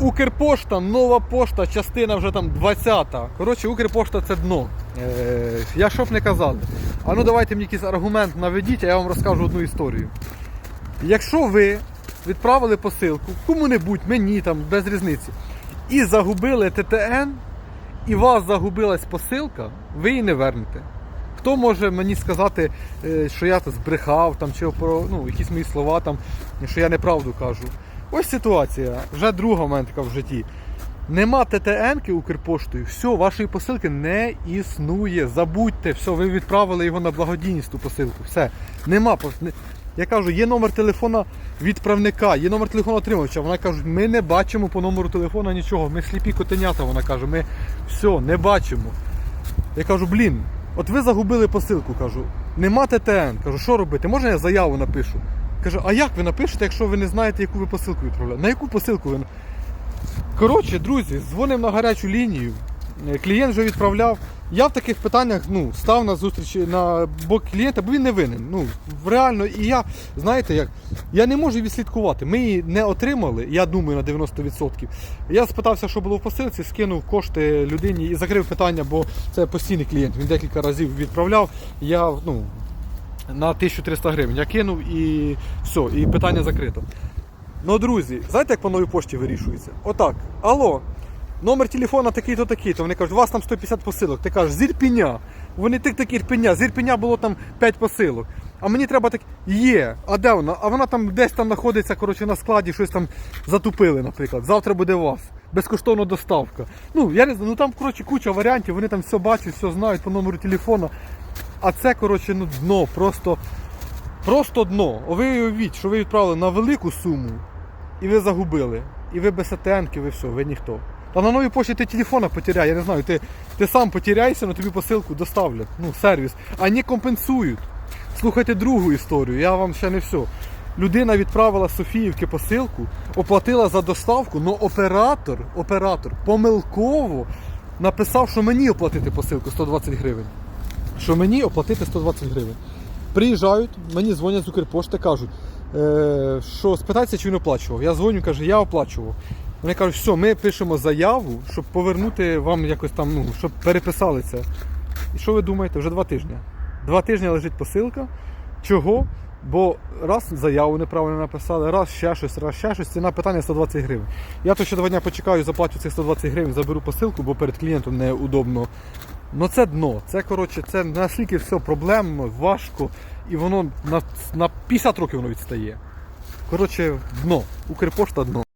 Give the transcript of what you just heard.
Укрпошта, нова пошта, частина вже там 20-та. Коротше, Укрпошта це дно. Е, я що б не казали. А ну давайте мені якийсь аргумент наведіть, а я вам розкажу одну історію. Якщо ви відправили посилку кому-небудь, мені там, без різниці, і загубили ТТН, і у вас загубилась посилка, ви її не вернете. Хто може мені сказати, е, що я збрехав там, чи про ну, якісь мої слова, там, що я неправду кажу? Ось ситуація, вже друга в мене така в житті. Нема ТТНки Укрпоштою, все, вашої посилки не існує. Забудьте, все, ви відправили його на благодійність ту посилку. Все, нема. Я кажу, є номер телефона відправника, є номер телефона отримувача. Вона каже, ми не бачимо по номеру телефона нічого. Ми сліпі котенята. Вона каже, ми все, не бачимо. Я кажу, блін, от ви загубили посилку, кажу, нема ТТН. Кажу, що робити? Можна я заяву напишу? Каже, а як ви напишете, якщо ви не знаєте, яку ви посилку відправляли? На яку посилку ви? Коротше, друзі, дзвонимо на гарячу лінію. Е, Клієнт вже відправляв. Я в таких питаннях ну, став на зустріч на бок клієнта, бо він не винен. Ну, реально, і я, знаєте як, я не можу відслідкувати. Ми її не отримали, я думаю, на 90%. Я спитався, що було в посилці, скинув кошти людині і закрив питання, бо це постійний клієнт. Він декілька разів відправляв. Я ну, на 1300 гривень. Я кинув і все, і питання закрито. Ну, друзі, знаєте, як по новій пошті вирішується? Отак. Алло, номер телефона такий-то такий-то. Вони кажуть, у вас там 150 посилок. Ти кажеш, з Ірпіня. Вони тик такі Ірпіня. З Ірпіня було там 5 посилок. А мені треба так. Є. А де вона? А вона там десь там знаходиться, коротше, на складі, щось там затупили, наприклад. Завтра буде вас. Безкоштовна доставка. Ну, я не знаю, ну там, коротше, куча варіантів, вони там все бачать, все знають по номеру телефона. А це, коротше, ну дно, просто. Просто дно. Ви уявіть, що ви відправили на велику суму, і ви загубили. І ви без АТНки, ви все, ви ніхто. Та на новій пошті ти телефона потеряй, я не знаю, ти, ти сам потеряйся, але тобі посилку доставлять. Ну, сервіс. А не компенсують. Слухайте другу історію, я вам ще не все. Людина відправила з Софіївки посилку, оплатила за доставку, але оператор, оператор помилково написав, що мені оплатити посилку 120 гривень. Що мені оплатити 120 гривень. Приїжджають, мені дзвонять з Укрпошти, кажуть, е, що спитайся, чи він оплачував. Я дзвоню, кажу, я оплачував. Вони кажуть, все, ми пишемо заяву, щоб повернути вам якось там, ну, щоб переписали це. І що ви думаєте? Вже два тижні. Два тижні лежить посилка. Чого? Бо раз заяву неправильно написали, раз ще щось, раз ще щось, ціна питання 120 гривень. Я то ще два дня почекаю, заплачу цих 120 гривень, заберу посилку, бо перед клієнтом неудобно. Ну це дно. Це коротше, це наскільки все проблемно, важко, і воно на, на 50 років воно відстає. Коротше, дно. Укрпошта дно.